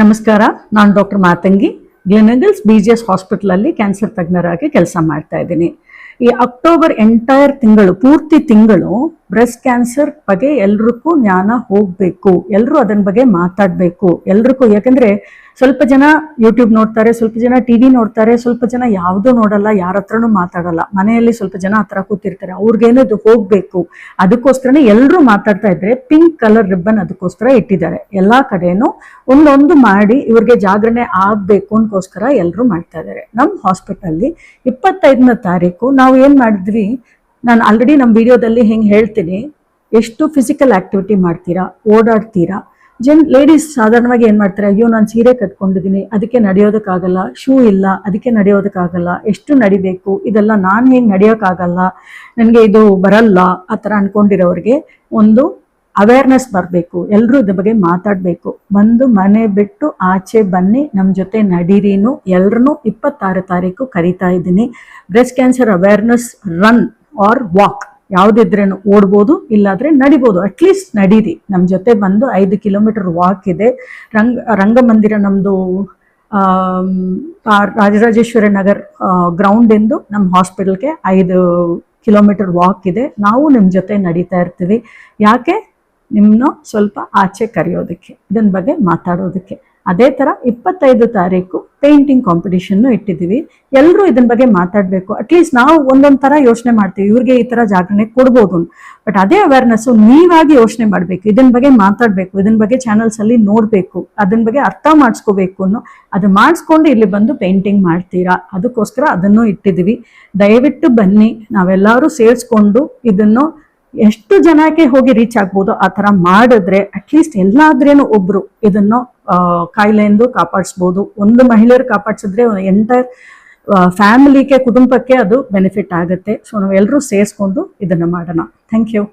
ನಮಸ್ಕಾರ, ನಾನು doctor Matangi. Gleneagles B G S ಹಾಸ್ಪಿಟಲಲ್ಲಿ ಕ್ಯಾನ್ಸರ್ ತಜ್ಞರಾಗಿ ಕೆಲಸ ಮಾಡ್ತಾ ಇದ್ದೀನಿ. ಈ ಅಕ್ಟೋಬರ್ ಎಂಟೈರ್ ತಿಂಗಳು, ಪೂರ್ತಿ ತಿಂಗಳು ಬ್ರೆಸ್ಟ್ ಕ್ಯಾನ್ಸರ್ ಬಗ್ಗೆ ಎಲ್ರಿಗೂ ಜ್ಞಾನ ಹೋಗಬೇಕು. ಎಲ್ಲರೂ ಅದನ್ನ ಬಗ್ಗೆ ಮಾತಾಡಬೇಕು. ಎಲ್ರಿಗೂ ಯಾಕಂದ್ರೆ ಸ್ವಲ್ಪ ಜನ ಯೂಟ್ಯೂಬ್ ನೋಡ್ತಾರೆ, ಸ್ವಲ್ಪ ಜನ ಟಿವಿ ನೋಡ್ತಾರೆ, ಸ್ವಲ್ಪ ಜನ ಯಾವುದೂ ನೋಡಲ್ಲ, ಯಾರ ಹತ್ರನೂ ಮಾತಾಡಲ್ಲ. ಮನೆಯಲ್ಲಿ ಸ್ವಲ್ಪ ಜನ ಹತ್ರ ಕೂತಿರ್ತಾರೆ. ಅವ್ರಿಗೇನು ಇದು ಹೋಗ್ಬೇಕು. ಅದಕ್ಕೋಸ್ಕರನೇ ಎಲ್ಲರೂ ಮಾತಾಡ್ತಾ ಇದ್ರೆ ಪಿಂಕ್ ಕಲರ್ ರಿಬ್ಬನ್ ಅದಕ್ಕೋಸ್ಕರ ಇಟ್ಟಿದ್ದಾರೆ. ಎಲ್ಲಾ ಕಡೆನೂ ಒಂದೊಂದು ಮಾಡಿ ಇವ್ರಿಗೆ ಜಾಗರಣೆ ಆಗ್ಬೇಕು ಅನ್ಕೋಸ್ಕರ ಎಲ್ಲರೂ ಮಾಡ್ತಾ ಇದ್ದಾರೆ. ನಮ್ಮ ಅಲ್ಲಿ ಇಪ್ಪತ್ತೈದನೇ ತಾರೀಕು ನಾವು ಏನ್ ಮಾಡಿದ್ವಿ? ನಾನು ಆಲ್ರೆಡಿ ನಮ್ಮ ವಿಡಿಯೋದಲ್ಲಿ ಹೆಂಗೆ ಹೇಳ್ತೀನಿ, ಎಷ್ಟು ಫಿಸಿಕಲ್ ಆಕ್ಟಿವಿಟಿ ಮಾಡ್ತೀರಾ, ಓಡಾಡ್ತೀರಾ? ಜನ್ ಲೇಡೀಸ್ ಸಾಧಾರಣವಾಗಿ ಏನು ಮಾಡ್ತಾರೆ, ಅಯ್ಯೋ, ನಾನು ಸೀರೆ ಕಟ್ಕೊಂಡಿದ್ದೀನಿ, ಅದಕ್ಕೆ ನಡೆಯೋದಕ್ಕಾಗಲ್ಲ ಶೂ ಇಲ್ಲ, ಅದಕ್ಕೆ ನಡೆಯೋದಕ್ಕಾಗಲ್ಲ, ಎಷ್ಟು ನಡಿಬೇಕು, ಇದೆಲ್ಲ ನಾನು ಹೆಂಗೆ ನಡೆಯೋಕ್ಕಾಗಲ್ಲ, ನನಗೆ ಇದು ಬರಲ್ಲ, ಆ ಥರ ಅಂದ್ಕೊಂಡಿರೋರಿಗೆ ಒಂದು ಅವೇರ್ನೆಸ್ ಬರಬೇಕು ಎಲ್ಲರೂ ಇದ್ರ ಬಗ್ಗೆ ಮಾತಾಡಬೇಕು. ಬಂದು ಮನೆ ಬಿಟ್ಟು ಆಚೆ ಬನ್ನಿ ನಮ್ಮ ಜೊತೆ ನಡೀರಿನು ಎಲ್ರನ್ನೂ ಇಪ್ಪತ್ತಾರು ತಾರೀಕು ಕರಿತಾ ಇದ್ದೀನಿ. Breast cancer awareness run or walk ಯಾವ್ದಿದ್ರೇನು ಓಡ್ಬೋದು, ಇಲ್ಲಾದ್ರೆ ನಡಿಬೋದು. ಅಟ್ಲೀಸ್ಟ್ ನಡೀರಿ. ನಮ್ಮ ಜೊತೆ ಬಂದು ಐದು ಕಿಲೋಮೀಟರ್ ವಾಕ್ ಇದೆ. ರಂಗ, ರಂಗಮಂದಿರ ನಮ್ಮದು ರಾಜರಾಜೇಶ್ವರಿ ನಗರ್ ಗ್ರೌಂಡಿಂದು ನಮ್ಮ ಹಾಸ್ಪಿಟಲ್ಗೆ ಐದು ಕಿಲೋಮೀಟರ್ ವಾಕ್ ಇದೆ. ನಾವು ನಿಮ್ಮ ಜೊತೆ ನಡೀತಾ ಇರ್ತೀವಿ. ಯಾಕೆ? ನಿಮ್ಮನ್ನು ಸ್ವಲ್ಪ ಆಚೆ ಕರೆಯೋದಕ್ಕೆ ಇದನ್ನ ಬಗ್ಗೆ ಮಾತಾಡೋದಕ್ಕೆ. ಅದೇ ಥರ ಇಪ್ಪತ್ತೈದು ತಾರೀಕು ಪೇಂಟಿಂಗ್ ಕಾಂಪಿಟಿಷನ್ನು ಇಟ್ಟಿದ್ದೀವಿ. ಎಲ್ಲರೂ ಇದನ್ನ ಬಗ್ಗೆ ಮಾತಾಡಬೇಕು. ಅಟ್ಲೀಸ್ಟ್ ನಾವು ಒಂದೊಂದು ಥರ ಯೋಚನೆ ಮಾಡ್ತೀವಿ. ಇವ್ರಿಗೆ ಈ ಥರ ಜಾಗರಣೆ ಕೊಡ್ಬೋದು ಬಟ್ ಅದೇ ಅವೇರ್ನೆಸ್ಸು ನೀವಾಗಿ ಯೋಚನೆ ಮಾಡಬೇಕು. ಇದನ್ನ ಬಗ್ಗೆ ಮಾತಾಡಬೇಕು. ಇದನ್ನ ಬಗ್ಗೆ ಚಾನಲ್ಸಲ್ಲಿ ನೋಡಬೇಕು. ಅದನ್ನ ಬಗ್ಗೆ ಅರ್ಥ ಮಾಡಿಸ್ಕೋಬೇಕು ಅನ್ನೋ, ಅದು ಮಾಡಿಸ್ಕೊಂಡು ಇಲ್ಲಿ ಬಂದು ಪೇಂಟಿಂಗ್ ಮಾಡ್ತೀರಾ? ಅದಕ್ಕೋಸ್ಕರ ಅದನ್ನು ಇಟ್ಟಿದ್ದೀವಿ. ದಯವಿಟ್ಟು ಬನ್ನಿ. ನಾವೆಲ್ಲರೂ ಸೇರಿಸ್ಕೊಂಡು ಇದನ್ನು ಎಷ್ಟು ಜನಕ್ಕೆ ಹೋಗಿ ರೀಚ್ ಆಗ್ಬೋದು ಆ ತರ ಮಾಡಿದ್ರೆ ಅಟ್ಲೀಸ್ಟ್ ಎಲ್ಲಾದ್ರೇನು ಒಬ್ರು ಇದನ್ನು ಎಂದು ಕಾಪಾಡಿಸ್ಬೋದು. ಒಂದು ಮಹಿಳೆಯರು ಕಾಪಾಡಿಸಿದ್ರೆ ಎಂಟೈರ್ ಫ್ಯಾಮಿಲಿಗೆ ಕುಟುಂಬಕ್ಕೆ ಅದು ಬೆನಿಫಿಟ್ ಆಗುತ್ತೆ. ಸೊ ನಾವೆಲ್ಲರೂ ಸೇರಿಸ್ಕೊಂಡು ಇದನ್ನು ಮಾಡೋಣ. Thank you